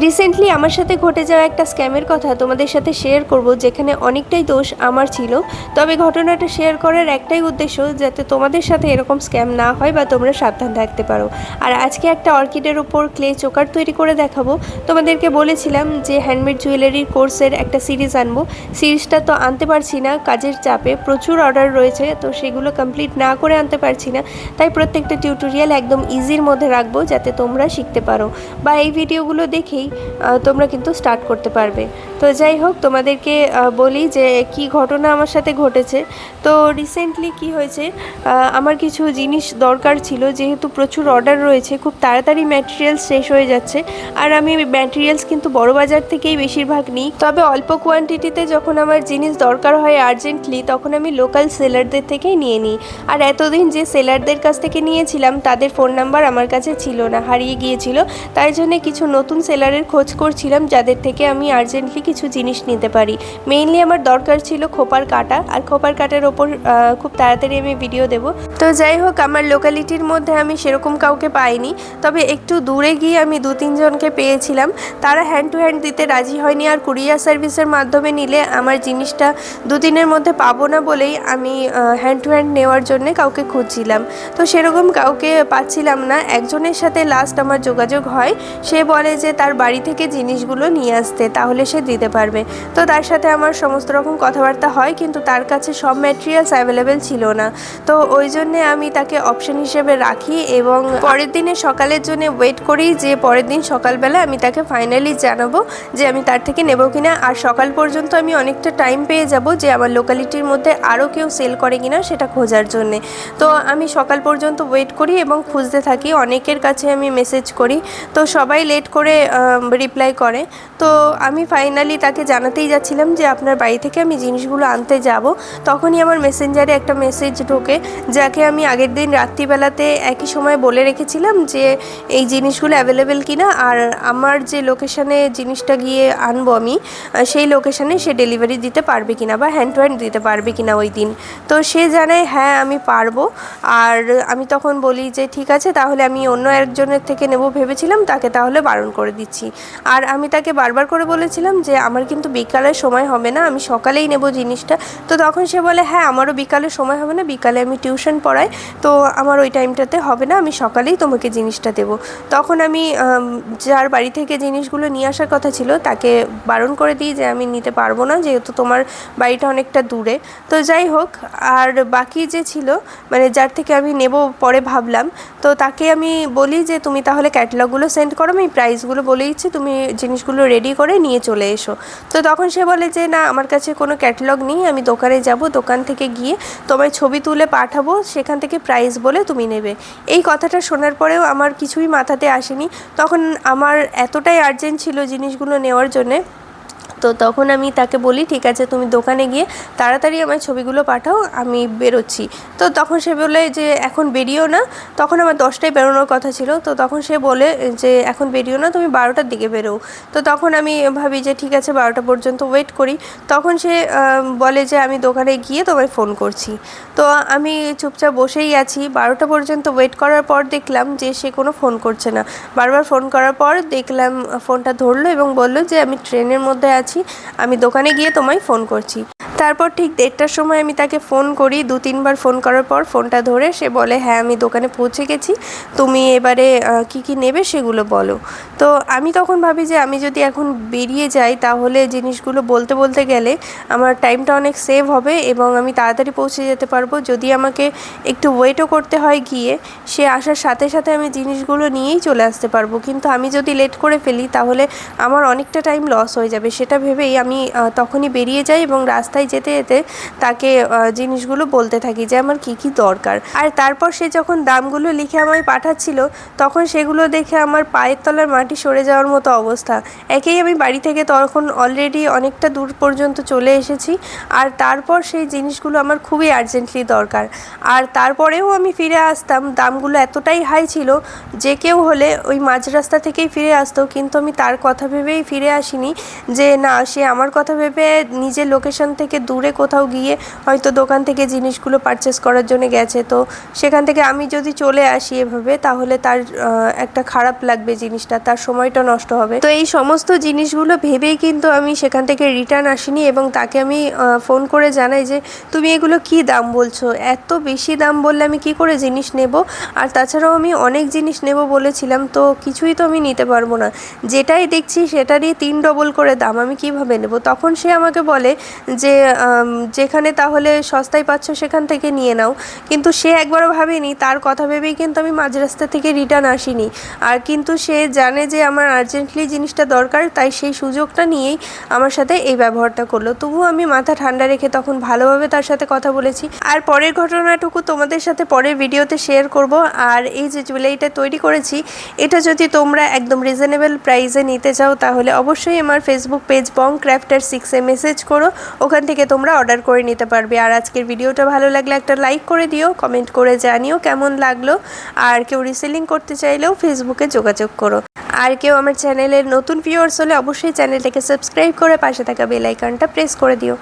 Recently আমার সাথে ঘটে যাওয়া একটা স্ক্যামের কথা তোমাদের সাথে শেয়ার করব, যেখানে অনেকটাই দোষ আমার ছিল। তবে ঘটনাটা শেয়ার করার একটাই উদ্দেশ্য যাতে তোমাদের সাথে এরকম স্ক্যাম না হয় বা তোমরা সাবধান থাকতে পারো। আর আজকে একটা অর্কিডের উপর ক্লে চোকার তৈরি করে দেখাবো। তোমাদেরকে বলেছিলাম যে হ্যান্ডমেড জুয়েলারির কোর্সের একটা সিরিজ আনব। সিরিজটা তো আনতে পারছি না, কাজের চাপে প্রচুর অর্ডার রয়েছে, তো সেগুলো কমপ্লিট না করে আনতে পারছি না। তাই প্রত্যেকটা টিউটোরিয়াল একদম ইজির মধ্যে রাখব যাতে তোমরা শিখতে পারো। বা এই ভিডিওগুলো দেখেই আহ, তোমরা কিন্তু স্টার্ট করতে পারবে। তো যাই হোক তোমাদেরকে বলি যে কি ঘটনা আমার সাথে ঘটেছে। তো রিসেন্টলি কি হয়েছে আমার কিছু জিনিস দরকার ছিল যেহেতু প্রচুর অর্ডার রয়েছে খুব তাড়াতাড়ি ম্যাটেরিয়ালস শেষ হয়ে যাচ্ছে। আর আমি ম্যাটেরিয়ালস কিন্তু বড় বাজার থেকেই বেশিরভাগ নিই। তবে অল্প কোয়ান্টিটিতে যখন আমার জিনিস দরকার হয় আর্জেন্টলি তখন আমি লোকাল সেলারদের থেকেই নিয়ে নিই। আর এতদিন যে সেলারদের কাছ থেকে নিয়েছিলাম তাদের ফোন নাম্বার আমার কাছে ছিল না হারিয়ে গিয়েছিল। তাই জন্য কিছু নতুন সেলারের খোঁজ করছিলাম, যাদের থেকে আমি আর্জেন্টলি কিছু জিনিস নিতে পারি। মেইনলি আমার দরকার ছিল খোপার কাটা, আর খোপার কাটার ওপর খুব তাড়াতাড়ি আমি ভিডিও দেব। তো যাই হোক, আমার লোকালিটির মধ্যে আমি সেরকম কাউকে পাইনি, তবে একটু দূরে গিয়ে আমি দু তিনজনকে পেয়েছিলাম। তারা হ্যান্ড টু হ্যান্ড দিতে রাজি হয়নি, আর কুরিয়ার সার্ভিসের মাধ্যমে নিলে আমার জিনিসটা দুদিনের মধ্যে পাবো না বলেই আমি হ্যান্ড টু হ্যান্ড নেওয়ার জন্য কাউকে খুঁজছিলাম। তো সেরকম কাউকে পাচ্ছিলাম না। একজনের সাথে লাস্ট আমার যোগাযোগ হয়, সে বলে যে, তার বাড়ি থেকে জিনিসগুলো নিয়ে আসতে, তাহলে সে দিতে পারবে। তো তার সাথে আমার সমস্ত রকম কথাবার্তা হয়, কিন্তু তার কাছে সব ম্যাটেরিয়ালস অ্যাভেলেবেল ছিল না। তো ওই জন্যে আমি তাকে অপশন হিসেবে রাখি এবং পরের দিনে সকালের জন্য ওয়েট করি যে পরের দিন সকালবেলা আমি তাকে ফাইনালি জানাব যে আমি তার থেকে নেব কিনা। আর সকাল পর্যন্ত আমি অনেকটা টাইম পেয়ে যাব যে আমার লোকালিটির মধ্যে আরও কেউ সেল করে কিনা সেটা খোঁজার জন্যে। তো আমি সকাল পর্যন্ত ওয়েট করি এবং খুঁজতে থাকি, অনেকের কাছে আমি মেসেজ করি। তো সবাই লেট করে রিপ্লাই করে। তো আমি ফাইনালি তাকে জানাতেই যাচ্ছিলাম যে, আপনার বাড়ি থেকে আমি জিনিসগুলো আনতে যাব। তখনই আমার মেসেঞ্জারে একটা মেসেজ ঢোকে, যাকে আমি আগের দিন রাত্রিবেলাতে একই সময় বলে রেখেছিলাম যে, এই জিনিসগুলো অ্যাভেলেবেল কিনা? আর আমার যে লোকেশানে জিনিসটা গিয়ে আনব আমি সেই লোকেশানে সে ডেলিভারি দিতে পারবে কিনা বা হ্যান্ড টু দিতে পারবে কিনা ওই দিন। তো সে জানায় হ্যাঁ আমি পারব। আর আমি তখন বলি যে, ঠিক আছে, তাহলে আমি অন্য একজনের থেকে নেব। ভেবেছিলাম তাকে তাহলে বারণ করে দিচ্ছি। আর আমি তাকে বারবার করে বলেছিলাম যে, আমার কিন্তু বিকালের সময় হবে না, আমি সকালেই নেব জিনিসটা। তো তখন সে বলে হ্যাঁ আমারও বিকালে সময় হবে না, বিকালে আমি টিউশন পড়াই। তো আমার ওই টাইমটাতে হবে না, আমি সকালেই তোমাকে জিনিসটা দেবো। তখন আমি যার বাড়ি থেকে জিনিসগুলো নিয়ে আসার কথা ছিল, তাকে বারণ করে দিই যে, আমি নিতে পারব না, যেহেতু তোমার বাড়িটা অনেকটা দূরে। তো যাই হোক, আর বাকি যে ছিল মানে যার থেকে আমি নেব পরে ভাবলাম, তো তাকে আমি বলি যে, তুমি তাহলে ক্যাটালগুলো সেন্ড করো, আমি প্রাইসগুলো বলে দিচ্ছি তুমি জিনিসগুলো রেডি করে নিয়ে চলে এসো। তো তখন সে বলে যে, না, আমার কাছে কোনো ক্যাটালগ নেই, আমি দোকানে যাব, দোকান থেকে গিয়ে তোমায় ছবি তুলে পাঠাবো, সেখান থেকে প্রাইস বলে তুমি নেবে। এই কথাটা শোনার পরেও আমার কিছুই মাথাতে আসেনি। তখন আমার এতটাই আর্জেন্ট ছিল জিনিসগুলো নেওয়ার জন্যে তো তখন আমি তাকে বলি, ঠিক আছে, তুমি দোকানে গিয়ে তাড়াতাড়ি আমার ছবিগুলো পাঠাও, আমি বেরোচ্ছি। তো তখন সে বলে যে, এখন বেরিয়েও না। তখন আমার দশটায় বেরোনোর কথা ছিল। তো তখন সে বলে যে, এখন বেরিয়েও না, তুমি বারোটার দিকে বেরো তো তখন আমি ভাবি যে, ঠিক আছে, বারোটা পর্যন্ত ওয়েট করি। তখন সে বলে যে, আমি দোকানে গিয়ে তোমায় ফোন করছি। তো আমি চুপচাপ বসেই আছি। বারোটা পর্যন্ত ওয়েট করার পর দেখলাম যে, সে কোনো ফোন করছে না। বারবার ফোন করার পর দেখলাম ফোনটা ধরলো এবং বলল যে, আমি ট্রেনের মধ্যে আছি। আমি দোকানে গিয়ে তোমায় ফোন করছি। তারপর ঠিক দেড়টার সময় আমি তাকে ফোন করি, দু, তিনবার ফোন করার পর ফোনটা ধরে সে বলে হ্যাঁ আমি দোকানে পৌঁছে গেছি, তুমি এবারে কি কি নেবে সেগুলো বলো। তো আমি তখন ভাবি যে আমি যদি এখন বেরিয়ে যাই, তাহলে জিনিসগুলো বলতে বলতে গেলে আমার টাইমটা অনেক সেভ হবে এবং আমি তাড়াতাড়ি পৌঁছে যেতে পারব। যদি আমাকে একটু ওয়েটও করতে হয় গিয়ে, সে আসার সাথে সাথে আমি জিনিসগুলো নিয়েই চলে আসতে পারব। কিন্তু আমি যদি লেট করে ফেলি, তাহলে আমার অনেকটা টাইম লস হয়ে যাবে। সেটা ভেবেই আমি তখনই বেরিয়ে যাই এবং রাস্তায় যেতে যেতে তাকে জিনিসগুলো বলতে থাকি যে আমার কী কী দরকার। আর তারপর সে যখন দামগুলো লিখে আমায় পাঠাচ্ছিল, তখন সেগুলো দেখে আমার পায়ের তলার মাটি সরে যাওয়ার মতো অবস্থা। একেই আমি বাড়ি থেকে তখন অলরেডি অনেকটা দূর পর্যন্ত চলে এসেছি, আর তারপর সেই জিনিসগুলো আমার খুবই আর্জেন্টলি দরকার। আর তারপরেও আমি ফিরে আসতাম, দামগুলো এতটাই হাই ছিল যে কেউ হলে ওই মাঝ রাস্তা থেকেই ফিরে আসতো, কিন্তু আমি তার কথা ভেবেই ফিরে আসিনি যে না, সে আমার কথা ভেবে নিজের লোকেশন থেকে দূরে কোথাও গিয়ে হয়তো দোকান থেকে জিনিসগুলো পারচেস করার জন্য গেছে। তো সেখান থেকে আমি যদি চলে আসি এভাবে, তাহলে তার একটা খারাপ লাগবে জিনিসটা, তার সময়টা নষ্ট হবে। তো এই সমস্ত জিনিসগুলো ভেবেই কিন্তু আমি সেখান থেকে রিটার্ন আসিনি এবং তাকে আমি ফোন করে জানাই যে, তুমি এগুলো কি দাম বলছো? এত বেশি দাম বললে আমি কি করে জিনিস নেব? আর তাছাড়াও আমি অনেক জিনিস নেব বলেছিলাম, তো কিছুই তো আমি নিতে পারব না। যেটাই দেখছি সেটারই তিন ডবল করে দাম, আমি কীভাবে নেব? তখন সে আমাকে বলে যে যেখানে তাহলে সস্তায় পাচ্ছ সেখান থেকে নিয়ে নাও। কিন্তু সে একবারও ভাবেনি, তার কথা ভেবেই কিন্তু আমি মাঝ রাস্তা থেকে রিটার্ন আসিনি। আর কিন্তু সে জানে যে আমার আর্জেন্টলি জিনিসটা দরকার, তাই সেই সুযোগটা নিয়েই আমার সাথে এই ব্যবহারটা করল। তবুও আমি মাথা ঠান্ডা রেখে তখন ভালোভাবে তার সাথে কথা বলেছি। আর পরের ঘটনাটুকু তোমাদের সাথে পরের ভিডিওতে শেয়ার করব। আর এই যে জুয়েলারিটা তৈরি করেছি, এটা যদি তোমরা একদম রিজনেবল প্রাইসে নিতে চাও, তাহলে অবশ্যই আমার ফেসবুক পেজ বং ক্রাফটার সিক্সে মেসেজ করো। ওখান থেকে তোমরা অর্ডার করে নিতে পারবে। আর আজকের ভিডিওটা ভালো লাগলে একটা লাইক করে দিও, কমেন্ট করে জানিও কেমন লাগল। আর কেউ রিসেলিং করতে চাইলেও ফেসবুকে যোগাযোগ করো। আর কেউ আমার চ্যানেলের নতুন ভিউয়ার্স হলে অবশ্যই চ্যানেলটাকে সাবস্ক্রাইব করে পাশে থাকা বেল আইকনটা প্রেস করে দিও।